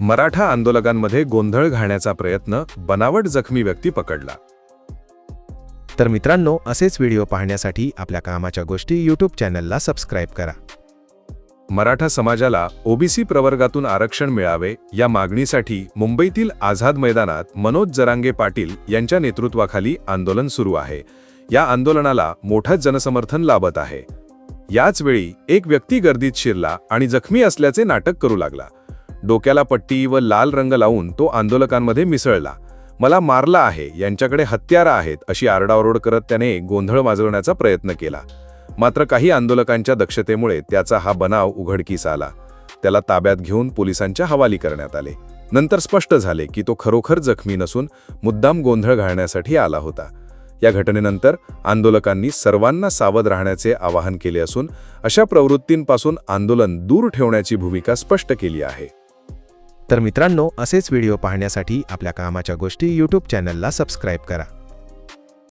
मराठा आंदोलकांमध्ये गोंधळ घालण्याचा प्रयत्न बनावट जखमी व्यक्ती पकडला. तर मित्रांनो असेच व्हिडिओ पाहण्यासाठी आपल्या कामाच्या गोष्टी यूट्यूब चॅनलला सबस्क्राईब करा. मराठा समाजाला ओबीसी प्रवर्गातून आरक्षण मिळावे या मागणीसाठी मुंबईतील आझाद मैदानात मनोज जरांगे पाटील यांच्या नेतृत्वाखाली आंदोलन सुरू आहे. या आंदोलनाला मोठं जनसमर्थन लाभत आहे. याच वेळी एक व्यक्ती गर्दीत शिरला आणि जखमी असल्याचे नाटक करू लागला. डोक्याला पट्टी व लाल रंग लावून तो आंदोलकांमध्ये मिसळला. मला मारला आहे यांच्याकडे हत्यारं आहेत अशी आरडाओरड करत त्याने गोंधळ माजवण्याचा प्रयत्न केला. मात्र काही आंदोलकांच्या दक्षतेमुळे त्याचा हा बनाव उघडकीस आला. त्याला ताब्यात घेऊन पोलिसांच्या हवाली करण्यात आले. नंतर स्पष्ट झाले की तो खरोखर जखमी नसून मुद्दाम गोंधळ घालण्यासाठी आला होता. या घटनेनंतर आंदोलकांनी सर्वांना सावध राहण्याचे आवाहन केले असून अशा प्रवृत्तींपासून आंदोलन दूर ठेवण्याची भूमिका स्पष्ट केली आहे. तर मित्रांनो असेच व्हिडिओ पाहण्यासाठी आपल्या कामाच्या गोष्टी यूट्यूब चॅनलला सबस्क्राईब करा.